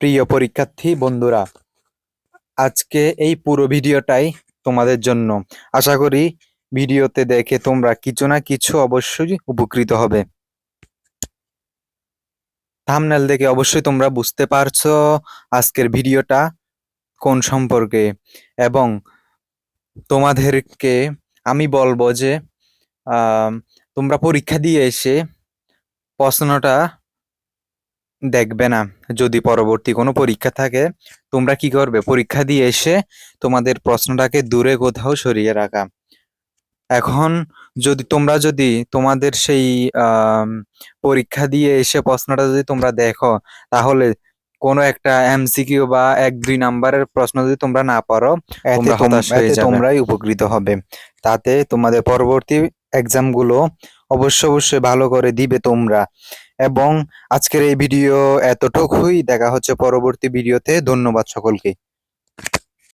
প্রিয় পরীক্ষার্থী, বন্ধুরা, আজকে এই পুরো ভিডিওটাই তোমাদের জন্য। আশা করি ভিডিওতে দেখে তোমরা কিছু না কিছু অবশ্যই উপকৃত হবে। থাম্বনেল দেখে অবশ্যই তোমরা বুঝতে পারছ আজকের ভিডিওটা কোন সম্পর্কে। এবং তোমাদেরকে আমি বলব যে তোমরা পরীক্ষা দিয়ে এসে প্রশ্নটা দেখবে না। যদি পরবর্তী কোনো পরীক্ষা থাকে তোমরা কি করবে? পরীক্ষা দিয়ে এসে তোমাদের প্রশ্নটাকে দূরে কোথাও সরিয়ে রাখা। এখন যদি তোমরা যদি তোমাদের সেই পরীক্ষা দিয়ে এসে প্রশ্নটা যদি তোমরা দেখো তাহলে কোনো একটা এমসিকিউ বা এক দুই নাম্বারের প্রশ্ন যদি তোমরা না পারো তোমরা হতাশ হয়ে যাবে। তোমরাই উপকৃত হবে। তাতে তোমাদের পরবর্তী এক্সামগুলো অবশ্য অবশ্যই ভালো করে দিবে তোমরা। এবং আজকের এই ভিডিও এতটুকুই। দেখা হচ্ছে পরবর্তী ভিডিওতে। ধন্যবাদ সকলকে।